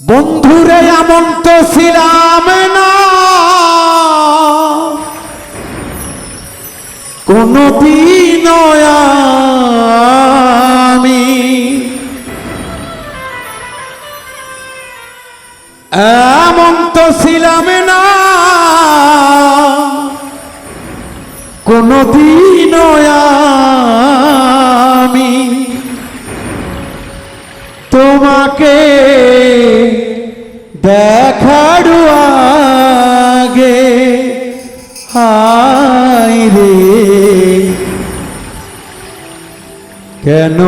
বন্ধুরে এমন তো ছিলাম না। কোনদিন আমি এমন তো ছিলাম না। কোনদিন আমি তোমাকে দেখার আগে হাই রে কেন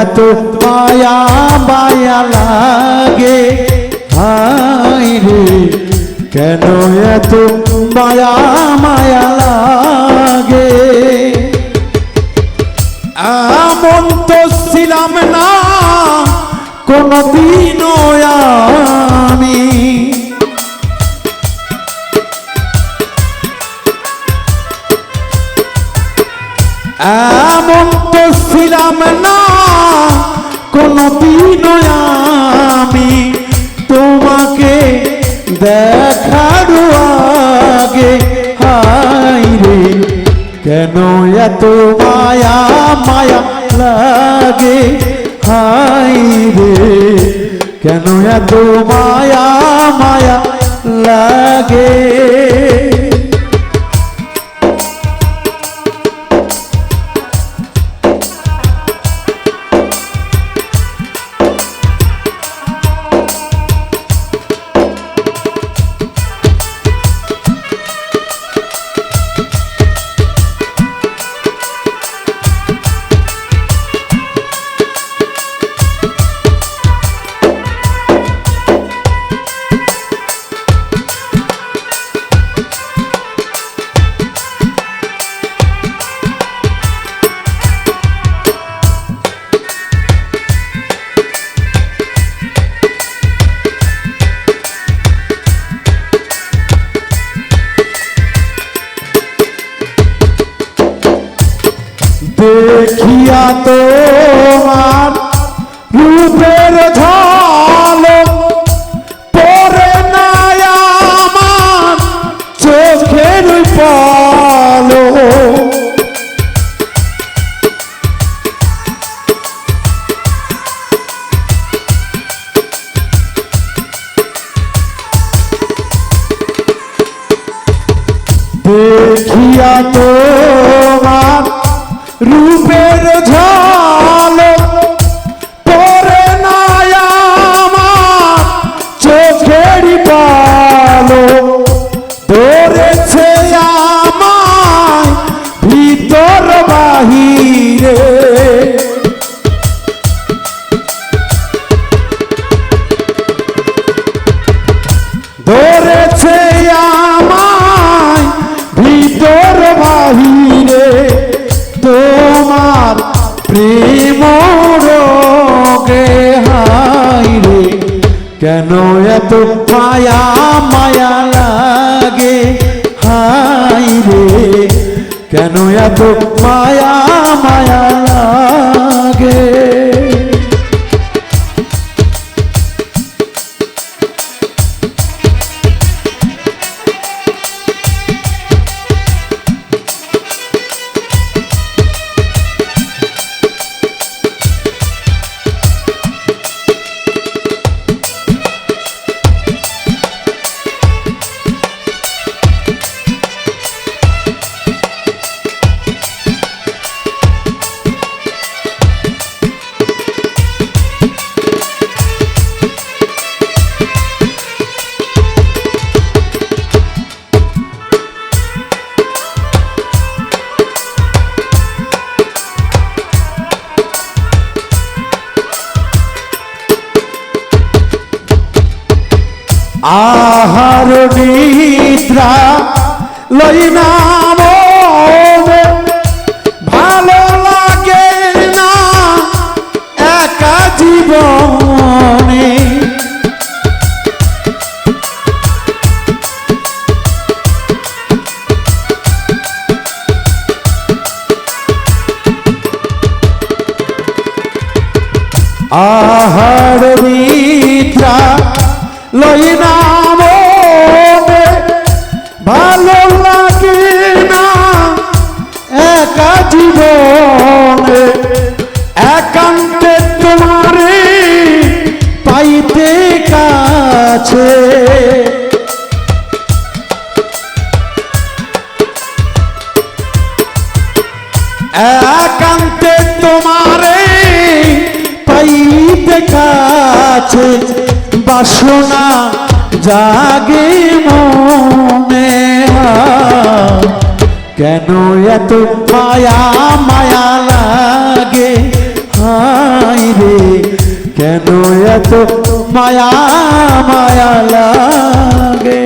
এত মায়া মায়া লাগে হাই রে কেন এত মায়া মায়া লাগে এমন তো ছিলাম না আমি এমন তো ছিলাম না, কোনদিনও আমি তোমাকে দেখার আগে হাই রে, কেন এত মায়া মায়া লাগে? হাই রে, কেন এত মায়া মায়া লাগে? দেখিয়া তোমার রূপের ঝলক পরে আমার চোখের পলো। দেখিয়া তোমার রূপের ঝলক পরে আমার চোখের পালো। ধরেছে আমায় ভিতর বাহিরে। ধরেছে আমায় ভিতর বাহিরে। তোমার প্রেম রোগে হাই রে। কেন এত মায়া মায়া লাগে হাই রে? কেন এত মায়া মায়া আহার নিদ্রা লই না ভালো লাগে না একা জীবনে। আহার একান্তে তোমারে পাইতে কাছে বাসনা জাগে মনে কেন এত মায়া মায়া লাগে? হাই রে, কেন এত মায়া মায়া লাগে?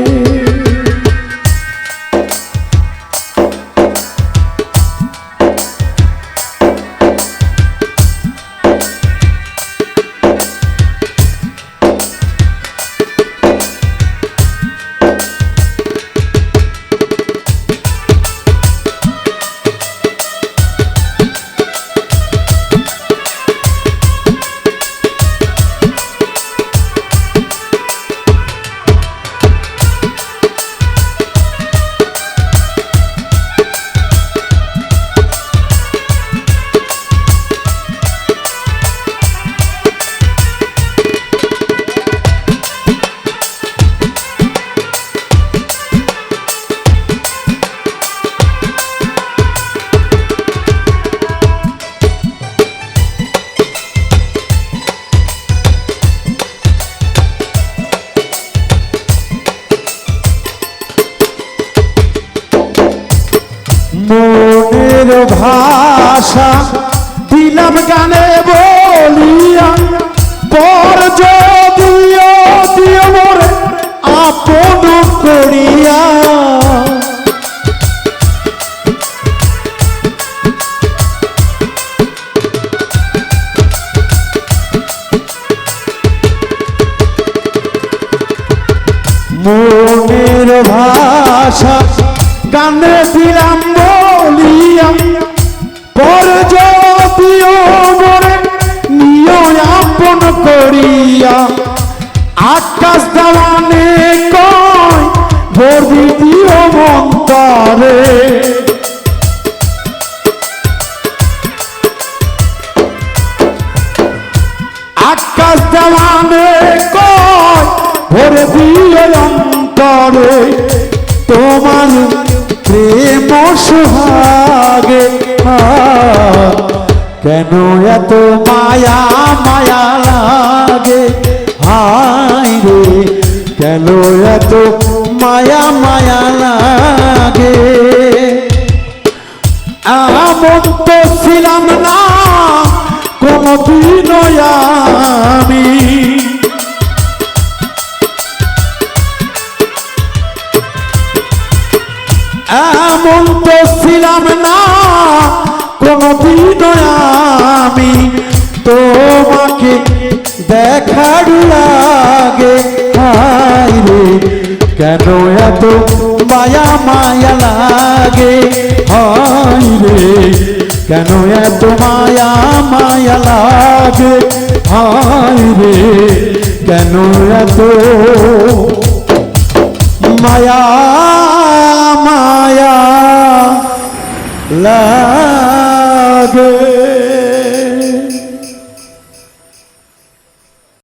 ভাষা দিলাম গানে বলিয়া পর যদিও দিও মোরে আপন করিয়া। মনের ভাষা গানে দিলাম বলিয়া সুহাগে কেন এত মায়া মায়া লাগে? হাই রে, কেন এত মায়া মায়া লাগে? এমন তো ছিলাম না কোনদিন আমি। এমন তো ছিলাম না, কোনদিন আমি তোমাকে দেখার লাগে রে, কেন এত মায়া মায়া লাগে হাই রে, কেন এত মায়া মায়া লাগে হাই রে, কেন এত মায়া লাগে।